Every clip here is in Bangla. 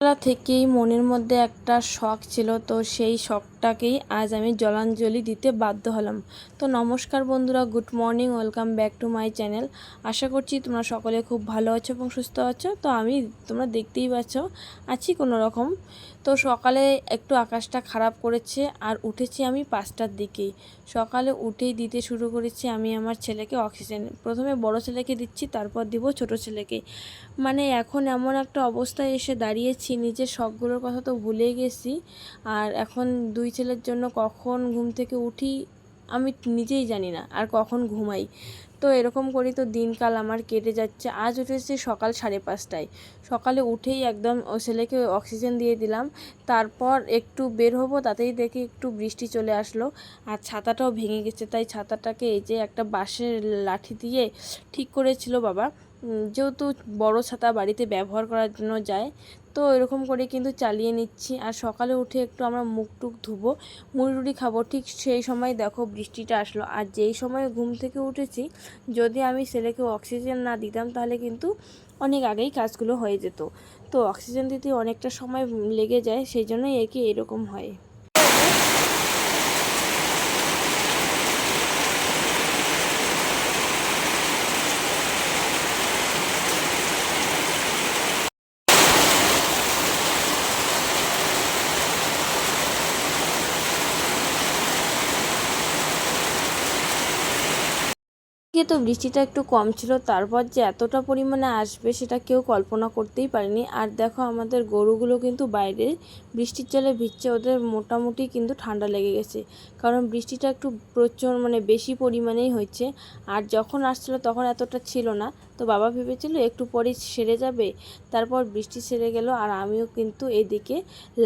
ছোটবেলা থেকেই মনের মধ্যে একটা শখ ছিল তো সেই শখটাকেই আজ আমি জলাঞ্জলি দিতে বাধ্য হলাম। তো নমস্কার বন্ধুরা, good morning, welcome back to my channel. আশা করছি তোমরা সকলে খুব ভালো আছো এবং সুস্থ আছো। তো আমি, তোমরা দেখতেই পাচ্ছ, আছি কোনো রকম। তো সকালে একটু আকাশটা খারাপ করেছে আর উঠেছি আমি পাঁচটার দিকেই। সকালে উঠেই দিতে শুরু করেছি আমি আমার ছেলেকে অক্সিজেন। প্রথমে বড় ছেলেকে দিচ্ছি, তারপর দিব ছোট ছেলেকে। মানে এখন এমন একটা অবস্থায় এসে দাঁড়িয়েছি, নিজের শখগুলোর কথা তো ভুলে গেছি। আর এখন দুই ছেলের জন্য কখন ঘুম থেকে উঠি, আমি নিজেই জানি না আর কখন ঘুমাই। তো এরকম করেই তো দিনকাল আমার কেটে যাচ্ছে। আজ উঠেছি সকাল সাড়ে পাঁচটায়। সকালে উঠেই একদম ও ছেলেকে অক্সিজেন দিয়ে দিলাম। তারপর একটু বের হব, তাতেই দেখি একটু বৃষ্টি চলে আসলো আর ছাতাটাও ভেঙে গেছে। তাই ছাতাটাকে এই যে একটা বাঁশের লাঠি দিয়ে ঠিক করেছিল বাবা। যেহেতু বড় ছাতা বাড়িতে ব্যবহার করার জন্য যায় তো এরকম করে কিন্তু চালিয়ে নিচ্ছি। আর সকালে উঠে একটু আমরা মুখ টুক ধুবো মুড়ি টুড়ি খাব। ঠিক সেই সময় দেখো বৃষ্টিটা আসলো। আর যেই সময় ঘুম থেকে উঠেছি, যদি আমি ছেলেকে অক্সিজেন না দিতাম তাহলে কিন্তু অনেক আগেই কাজগুলো হয়ে যেত। তো অক্সিজেন দিতে অনেকটা সময় লেগে যায়, সেই জন্যই একে এরকম হয়। আজকে তো বৃষ্টিটা একটু কম ছিল, তারপর যে এতটা পরিমাণে আসবে সেটা কেউ কল্পনা করতেই পারেনি। আর দেখো আমাদের গরুগুলো কিন্তু বাইরে, বৃষ্টির জলে ভিজছে, ওদের মোটামুটি কিন্তু ঠান্ডা লেগে গেছে। কারণ বৃষ্টিটা একটু প্রচুর মানে বেশি পরিমাণেই হয়েছে। আর যখন আসছিল তখন এতটা ছিল না। তো বাবা ভেবেছিল একটু পরেই সেরে যাবে। তারপর বৃষ্টি সেরে গেল আর আমিও কিন্তু এদিকে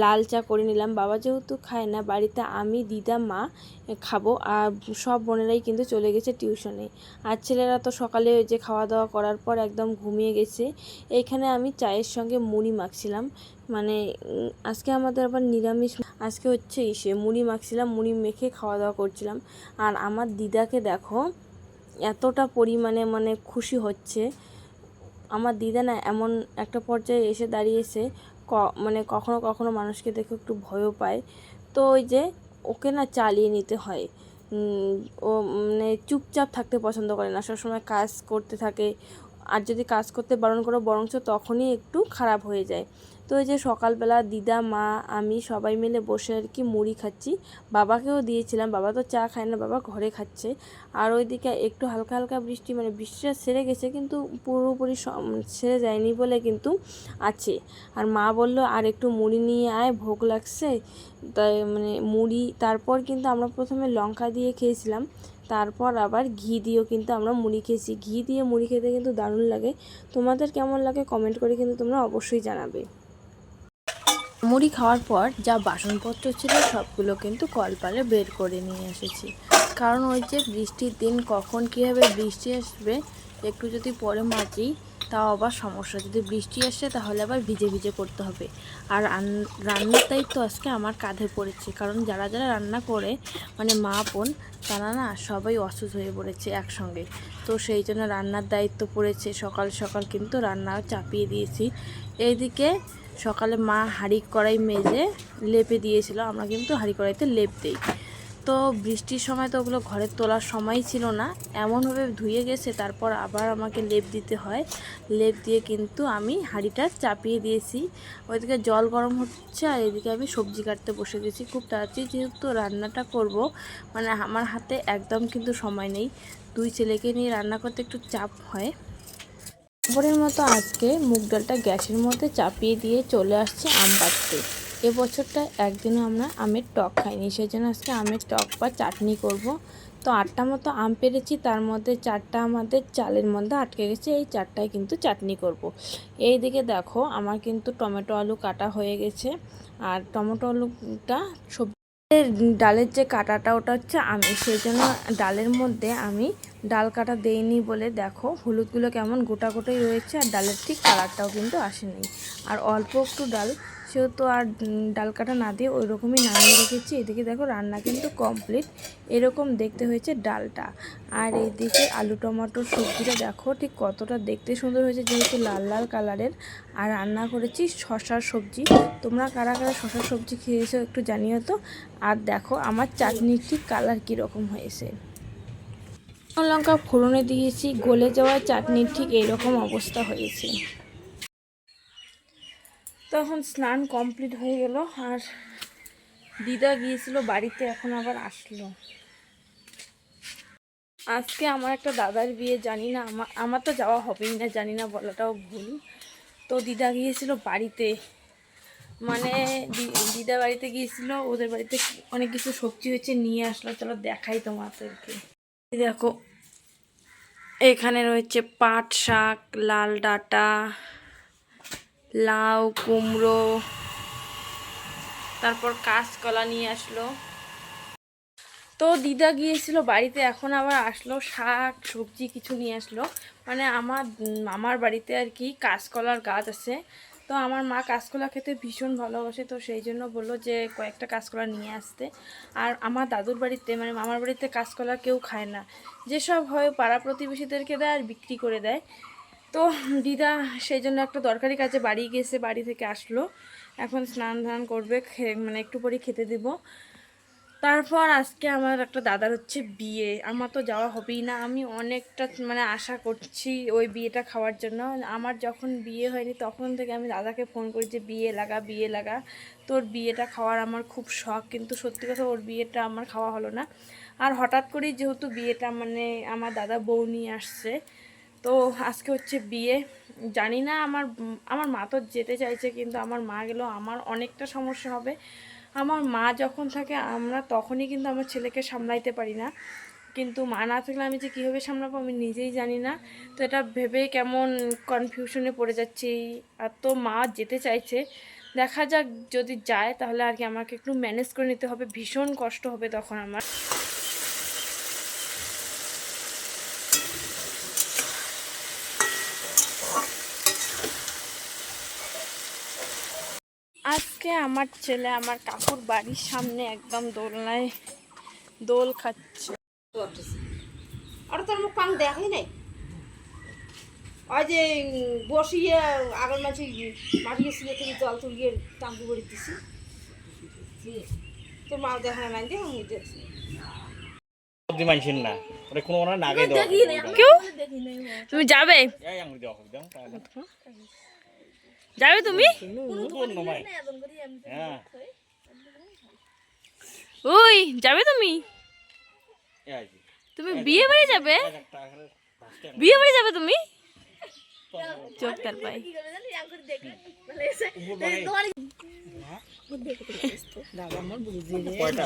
লাল চা করে নিলাম। বাবা যেহেতু খায় না, বাড়িতে আমি, দিদা, মা খাব আর সব বোনেরাই কিন্তু চলে গেছে টিউশনে। আর ছেলেরা তো সকালে ওই যে খাওয়া দাওয়া করার পর একদম ঘুমিয়ে গেছে। এইখানে আমি চায়ের সঙ্গে মুড়ি মাখছিলাম। মানে আজকে আমাদের আবার নিরামিষ, আজকে হচ্ছে ইসে। মুড়ি মাখছিলাম, মুড়ি মেখে খাওয়া দাওয়া করছিলাম। আর আমার দিদাকে দেখো এতটা পরিমাণে মানে খুশি হচ্ছে। আমার দিদা না এমন একটা পর্যায়ে এসে দাঁড়িয়েছে, ক মানে কখনো কখনো মানুষকে দেখে একটু ভয়ও পায়। তো ওই যে ওকে না চালিয়ে নিতে হয়। ও মানে চুপচাপ থাকতে পছন্দ করে না, সবসময় কাজ করতে থাকে। আর যদি কাজ করতে বারণ করো বরঞ্চ তখনই একটু খারাপ হয়ে যায়। তো এই যে সকালবেলা দিদা, মা, আমি সবাই মিলে বসে আর কি মুড়ি খাচ্ছি। বাবাকেও দিয়েছিলাম, বাবা তো চা খায় না, বাবা ঘরে খাচ্ছে। আর ওইদিকে একটু হালকা হালকা বৃষ্টি মানে বৃষ্টিটা সেরে গেছে, কিন্তু পুরোপুরি সেরে যায়নি বলে কিন্তু আছে। আর মা বলল, আর একটু মুড়ি নিয়ে আয়, ভোগ লাগছে। তাই মানে মুড়ি, তারপর কিন্তু আমরা প্রথমে লঙ্কা দিয়ে খেয়েছিলাম। তারপর আবার ঘি দিয়েও কিন্তু আমরা মুড়ি খেয়েছি। ঘি দিয়ে মুড়ি খেতে কিন্তু দারুণ লাগে। তোমাদের কেমন লাগে কমেন্ট করে কিন্তু তোমরা অবশ্যই জানাবে। মুড়ি খাওয়ার পর যা বাসনপত্র ছিল সবগুলো কিন্তু কলপারে বের করে নিয়ে এসেছি। কারণ ওই যে বৃষ্টির দিন কখন কীভাবে বৃষ্টি আসবে, একটু যদি পরে মাজি, তাও আবার সমস্যা। যদি বৃষ্টি আসে তাহলে আবার ভিজে ভিজে করতে হবে। আর রান- রান্নার দায়িত্ব আজকে আমার কাঁধে পড়েছে। কারণ যারা যারা রান্না করে মানে মা, বোন, তারা না সবাই অসুস্থ হয়ে পড়েছে একসঙ্গে। তো সেই জন্য রান্নার দায়িত্ব পড়েছে। সকাল সকাল কিন্তু রান্না চাপিয়ে দিয়েছি। এইদিকে সকালে মা হাঁড়ি কড়াই মেজে লেপে দিয়েছিল, আমরা কিন্তু হাঁড়ি কড়াইতে লেপ দিই। তো বৃষ্টির সময় তো ওগুলো ঘরে তোলার সময় ছিল না, এমনভাবে ধুয়ে গেছে, তারপর আবার আমাকে লেপ দিতে হয়। লেপ দিয়ে কিন্তু আমি হাঁড়িটা চাপিয়ে দিয়েছি। ওইদিকে জল গরম হচ্ছে আর এদিকে আমি সবজি কাটতে বসে গেছি। খুব তাড়াতাড়ি যেহেতু রান্নাটা করব মানে আমার হাতে একদম কিন্তু সময় নেই। দুই ছেলেকে নিয়ে রান্না করতে একটু চাপ হয়। খবরের মতো আজকে মুগ ডালটা গ্যাসের মধ্যে চাপিয়ে দিয়ে চলে আসছে আম পাড়তে এবছরটা একদিনও আমরা আমের টক খাইনি সেই জন্য আজকে আমের টক বা চাটনি করব তো আটটা মতো আম পেরেছি, তার মধ্যে চারটা আমাদের চালের মধ্যে আটকে গেছে, এই চারটায় কিন্তু চাটনি করব। এই দিকে দেখো, আমার কিন্তু টমেটো আলু কাটা হয়ে গেছে, আর টমেটো আলুটা সবজি ডালের যে কাটাটা, ওটা হচ্ছে আমি সেই জন্য ডালের মধ্যে আমি ডাল কাটা দেয়নি বলে দেখো, হলুদগুলো কেমন গোটা গোটাই রয়েছে আর ডালের ঠিক কালারটাও কিন্তু আসেনি। আর অল্প একটু ডাল, সেহেতু আর ডাল কাটা না দিয়ে ওই রকমই নামিয়ে রেখেছি। এদিকে দেখো রান্না কিন্তু কমপ্লিট এরকম দেখতে হয়েছে ডালটা। আর এইদিকে আলু টমেটোর সবজিটা দেখো ঠিক কতটা দেখতে সুন্দর হয়েছে, যেহেতু লাল লাল কালারের। আর রান্না করেছি শশার সবজি। তোমরা কারা কারা শশার সবজি খেয়েছো একটু জানিও তো। আর দেখো আমার চাটনির ঠিক কালার কীরকম হয়েছে। লঙ্কা ফোড়নে দিয়েছি, গলে যাওয়া চাটনির ঠিক এইরকম অবস্থা হয়েছে। তখন স্নান কমপ্লিট হয়ে গেল আর দিদা গিয়েছিল বাড়িতে, এখন আবার আসলো। আজকে আমার একটা দাদার বিয়ে, জানি না আমার আমার তো যাওয়া হবেই না, জানি না বলাটাও ভুল। তো দিদা গিয়েছিল বাড়িতে। মানে দিদা বাড়িতে গিয়েছিল, ওদের বাড়িতে অনেক কিছু সবজি হয়েছে, নিয়ে আসলো। চলো দেখাই তোমাদেরকে। দেখো, এখানে রয়েছে পাট শাক, লাল ডাঁটা, লাউ, কুমড়ো, তারপর কাঁচকলা নিয়ে আসলো। তো দিদা গিয়েছিল বাড়িতে, এখন আবার আসলো শাক, সবজি কিছু নিয়ে আসলো। মানে আমার আমার বাড়িতে আর কি কাঁচকলার গাছ আছে। তো আমার মা কাঁচকলা খেতে ভীষণ ভালোবাসে, তো সেই জন্য বলল যে কয়েকটা কাঁচকলা নিয়ে আসতে। আর আমার দাদুর বাড়িতে মানে মামার বাড়িতে কাঁচকলা কেউ খায় না। যেসব হয় পাড়া প্রতিবেশীদেরকে দেয় আর বিক্রি করে দেয়। তো দিদা সেই জন্য একটা দরকারি কাজে বাড়ি গেছে, বাড়ি থেকে আসলো। এখন স্নান ধান করবে মানে একটু পরই খেতে দিব। তারপর আজকে আমার একটা দাদার হচ্ছে বিয়ে। আমার তো যাওয়া হবেই না। আমি অনেকটা মানে আশা করছি ওই বিয়েটা খাওয়ার জন্য। আমার যখন বিয়ে হয়নি তখন থেকে আমি দাদাকে ফোন করি যে, বিয়ে লাগা বিয়ে লাগা। তোর বিয়েটা খাওয়ার আমার খুব শখ। কিন্তু সত্যি কথা ওর বিয়েটা আমার খাওয়া হলো না। আর হঠাৎ করেই যেহেতু বিয়েটা মানে আমার দাদা বউ নিয়ে আসছে, তো আজকে হচ্ছে বিয়ে। জানি না আমার আমার মা তো যেতে চাইছে, কিন্তু আমার মা গেলেও আমার অনেকটা সমস্যা হবে। আমার মা যখন থাকে, আমরা তখনই কিন্তু আমার ছেলেকে সামলাইতে পারি না। কিন্তু মা না থাকলে আমি যে কীভাবে সামলাবো আমি নিজেই জানি না। তো এটা ভেবে কেমন কনফিউশনে পড়ে যাচ্ছি। আর তো মা যেতে চাইছে, দেখা যাক যদি যায় তাহলে আর কি আমাকে একটু ম্যানেজ করে নিতে হবে। ভীষণ কষ্ট হবে তখন আমার। আজকে আমার ছেলে আমার কাকুর বাড়ির সামনে একদম দোলনায় দোল খাচ্ছে। আর তোর মুখ কান দেখাই নাই? ওই যে বসিয়ে আগের মাঝে মাটিয়ে শুয়ে থেকে জল তুলিয়ে টাঙ্কু করে দিছি। তোর মা দেখা নাই যে আমি দেখছি। না। কোনো ওরা কেউ? তুমি যাবে? যাবে তুমি? ওই যাবে তুমি? তুমি বিয়ে বাড়ি যাবে? একটা বিয়ে বাড়ি যাবে তুমি? চোখ তার পাই কয়টা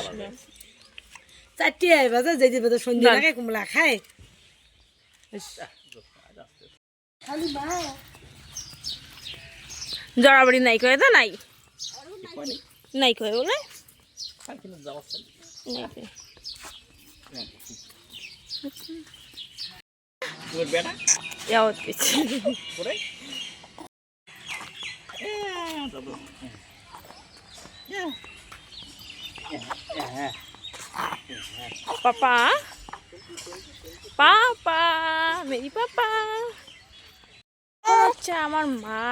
বাজে চারটে বাজে সন্ধ্যা লাগে কুমলা খায়। জড়াবাড়ি নাই করে তো নাই নাই করে বলে খাইছিল যাওয়া নাই করে। তোর বেটা যাওয়াত গেছি করে হ্যাঁ পাপা পাপা মেরি পাপা আচ্ছা আমার মা,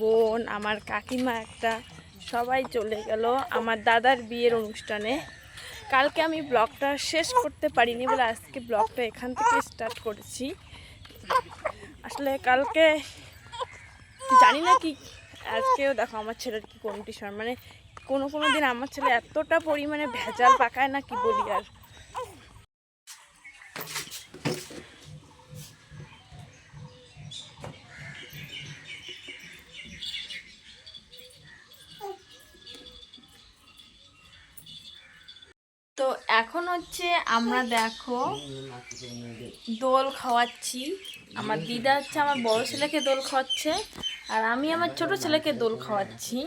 বোন, আমার কাকিমা একটা, সবাই চলে গেল আমার দাদার বিয়ের অনুষ্ঠানে। কালকে আমি ব্লগটা শেষ করতে পারিনি বলে আজকে ব্লগটা এখান থেকে স্টার্ট করেছি। আসলে কালকে, জানি না কি, আজকেও দেখো আমার ছেলের কি কন্ডিশন মানে কোনো কোনো দিন আমার ছেলে এতটা পরিমাণে ভেজাল পাকায় না কি বলি আর তো এখন হচ্ছে আমরা দেখো দোল খাওয়াচ্ছি। আমার দিদা হচ্ছে আমার বড় ছেলেকে দোল খাওয়াচ্ছে আর আমি আমার ছোট ছেলেকে দোল খাওয়াচ্ছি।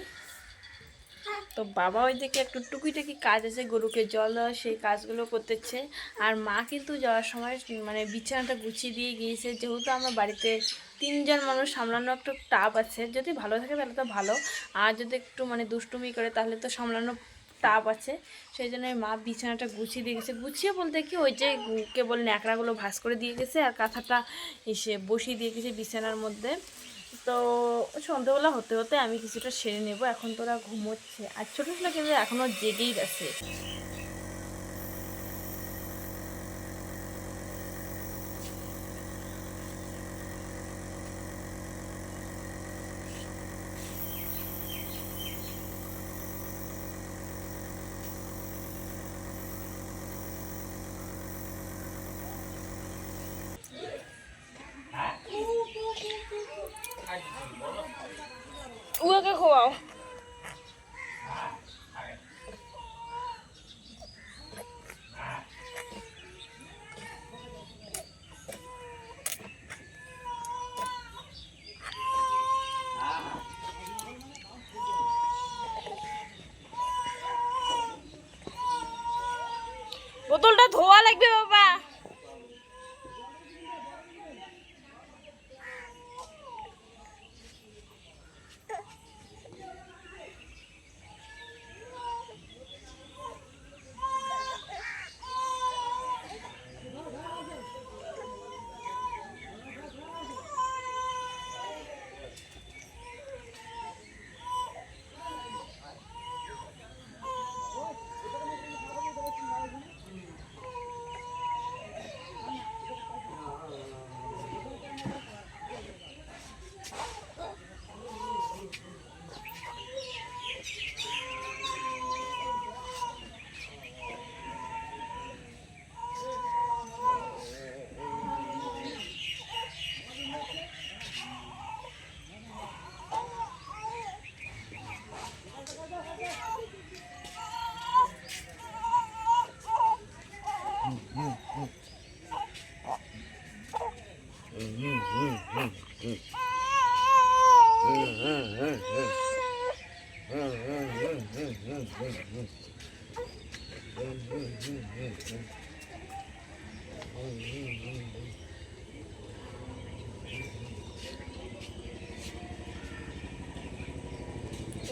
তো বাবা ওইদিকে একটু টুকিটাকি কাজ আছে, গরুকে জল দেওয়া, সেই কাজগুলো করতেছে। আর মা কিন্তু যাওয়ার সময় মানে বিছানাটা গুছিয়ে দিয়ে গিয়েছে। যেহেতু আমার বাড়িতে তিনজন মানুষ সামলানো একটু টাপ আছে। যদি ভালো থাকে তাহলে তো ভালো। আর যদি একটু মানে দুষ্টুমি করে, তাহলে তো সামলানো টাপ আছে, সেই জন্য মা বিছানাটা গুছিয়ে দিয়ে গেছে। গুছিয়ে বলতে কি, ওই যে কেবল ন্যাকড়াগুলো ভাস করে দিয়ে গেছে আর কাঁথাটা এসে বসিয়ে দিয়ে গেছে বিছানার মধ্যে। তো সন্ধ্যাবেলা হতে হতে আমি কিছুটা সেরে নেব, এখন তোরা ঘুমোচ্ছে। আর ছোটো ছোটো কিন্তু এখনও জেগেই আছে খোয়াও বোতলটা ধোয়া লাগবে বাবা।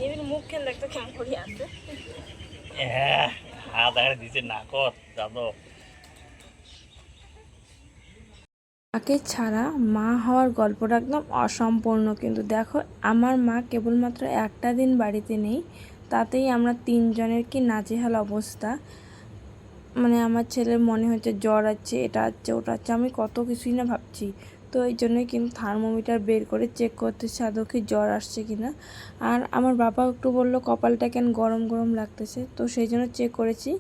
এমনি মুখ কেন দেখতে কেমন করি আছে। হ্যাঁ হাত আগে দিছে নাকত যাদব মাকে ছাড়া মা হওয়ার গল্পটা একদম অসম্পূর্ণ কিন্তু দেখো আমার মা কেবলমাত্র একটা দিন বাড়িতে নেই তাতেই আমরা তিনজনের কি নাজেহাল অবস্থা। মানে আমার ছেলের মনে হচ্ছে জ্বর আছে এটা আছে ওটা আছে আমি কত কিছুই না ভাবছি। তো এই জন্যই কিন্তু থার্মোমিটার বের করে চেক করতেছে আদৌ কি জ্বর আসছে কি না আর আমার বাবা একটু বলল কপালটা কেন গরম গরম লাগতেছে? তো সেই জন্য চেক করেছি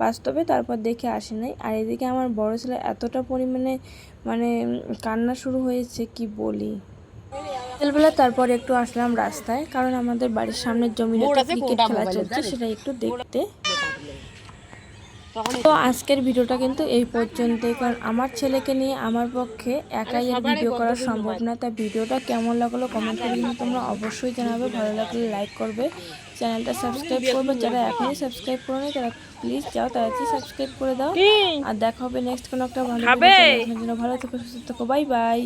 বাস্তবে তারপর দেখে আসি নাই। আর এদিকে আমার বড় ছেলে এতটা পরিমাণে মানে কান্না শুরু হয়েছে কি বলি? বিকেলবেলা তারপর একটু আসলাম রাস্তায় কারণ আমাদের বাড়ির সামনের জমিটাতে ক্রিকেট খেলা চলছে সেটা একটু দেখতে। তো আজকের ভিডিওটা কিন্তু এই পর্যন্তই কারণ আমার ছেলেকে নিয়ে আমার পক্ষে একাই আর ভিডিও করা সম্ভব না। তাই ভিডিওটা কেমন লাগল কমেন্ট করে কিন্তু তোমরা অবশ্যই জানাবে ভালো লাগলে লাইক করবে। চ্যানেলটা সাবস্ক্রাইব করবে যারা এখনই সাবস্ক্রাইব করোনি তারা প্লিজ যাও তাড়াতাড়ি সাবস্ক্রাইব করে দাও। আর দেখা হবে নেক্সট কোনো একটা ভালো জন্য ভালো থেকো সুস্থ থেকো বাই বাই